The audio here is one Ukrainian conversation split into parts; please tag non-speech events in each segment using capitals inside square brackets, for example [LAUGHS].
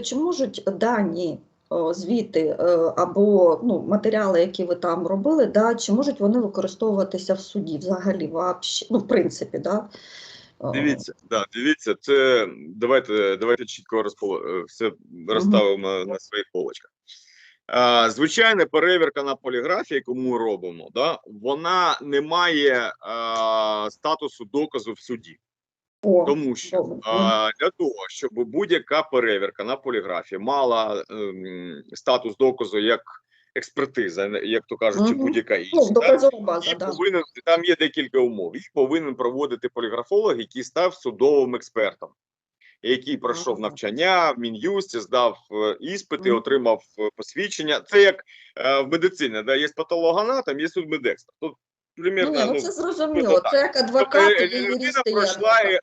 чи можуть дані звіти е, або ну, матеріали, які ви там робили, да, чи можуть вони використовуватися в суді взагалі, вообще, ну, в принципі, да? Дивіться, да, дивіться, це давайте, давайте чітко розпол... е, все розставимо на, на своїх полочках. А, звичайна перевірка на поліграфі, яку ми робимо, да, вона не має а, статусу доказу в суді. О, Тому що добре. а, для того, щоб будь-яка перевірка на поліграфі мала ем, статус доказу як експертиза, як то кажуть, Мгм. будь-яка інша, ну, база, да. повинен там є декілька умов. Їх повинен проводити поліграфолог, який став судовим експертом, який пройшов Ага. навчання в мін'юсті, здав е, іспити, Мгм. отримав е, посвідчення. Це як е, в медицині, да є патологоанатом, є судмедекстер. Тут Ну, примірно ну, ну, це зрозуміло, так. це як тобто, адвокати е, і і пройшла.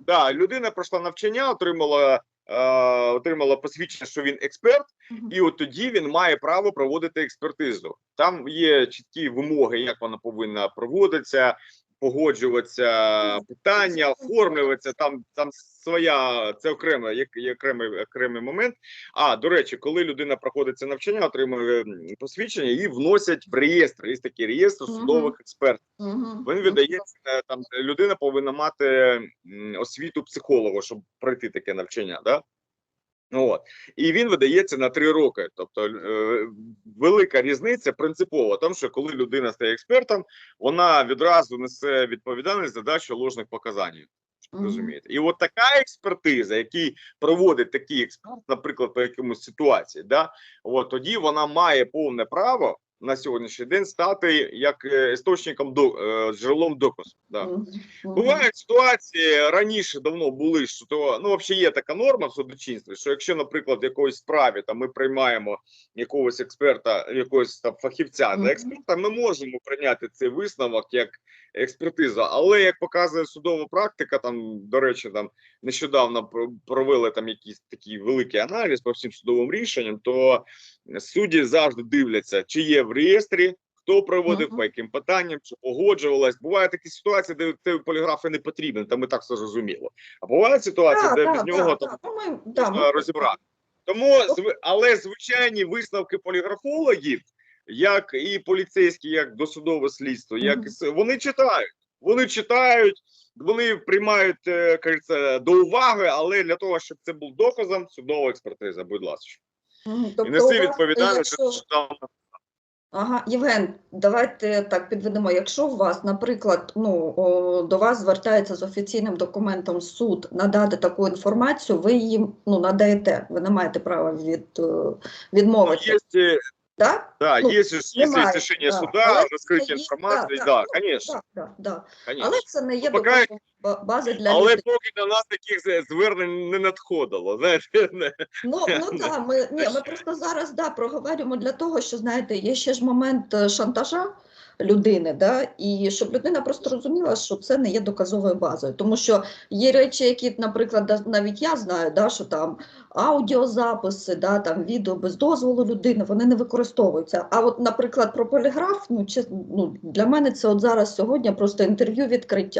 Да, людина пройшла навчання, отримала, е, отримала посвідчення, що він експерт, і от тоді він має право проводити експертизу. Там є чіткі вимоги, як вона повинна проводитися, погоджуватися питання, оформлюватися. Там там своя це окремо, як окремий окремий момент. А до речі, коли людина проходить це навчання, отримує посвідчення, її вносять в реєстр. Є такий реєстр судових експертів. Він видається е, там людина повинна мати освіту психолога, щоб пройти таке навчання. Да? Ну, От. І він видається на три роки. Тобто е, велика різниця принципова, тому що коли людина стає експертом, вона відразу несе відповідальність за дачу ложних показань. Розумієте, і от така експертиза, який проводить такий експерт, наприклад, по якомусь ситуації, да, от тоді вона має повне право на сьогоднішній день стати як е, істочником до е, джерелом доказу. Да. Мгм. Мгм. Бувають ситуації раніше давно були, що то ну взагалі є така норма в судочинстві, що якщо, наприклад, в якоїсь справі там ми приймаємо якогось експерта, якогось там фахівця Мгм. за експерта, ми можемо прийняти цей висновок як експертиза. Але як показує судова практика, там до речі, там нещодавно провели там якийсь такий великий аналіз по всім судовим рішенням, то судді завжди дивляться, чи є в реєстрі. Хто проводив Мгм. по яким питанням, чи погоджувалась? Буває такі ситуації, де цей поліграф і не потрібен, там і так все зрозуміло. А бувають ситуації, Да, де да, без да, нього да. там Ну, да, можна ми- розібрати. Тому але звичайні висновки поліграфологів, як і поліцейські, як досудове слідство, як Мгм. і вони читають. Вони читають, вони приймають е, кажеться, до уваги, але для того, щоб це був доказом, судова експертиза, будь ласка. І Тобто у неси відповідальність, якщо- що там Ага, Євген, давайте так підведемо. Якщо у вас, наприклад, ну до вас звертається з офіційним документом суд надати таку інформацію, ви їм ну надаєте. Ви не маєте права від відмовитися. е, Да? да, Ну, є, ж- есть решение да. суда, Але розкриття інформації, да, да, да, конечно. Да, да, да. Але це не є Ну, поки- база для Але людей. поки до нас таких звернень не надходило, знаєте, [LAUGHS] Ну, ну да, ми, ні, ми просто зараз да, проговорюємо для того, що знаєте, є ще ж момент е, шантажа людини, да, і щоб людина просто розуміла, що це не є доказовою базою. Тому що є речі, які, наприклад, навіть я знаю, да, що там аудіозаписи, да, там відео без дозволу людини, вони не використовуються. А от, наприклад, про поліграф, ну, чи ну для мене це от зараз сьогодні просто інтерв'ю відкриття.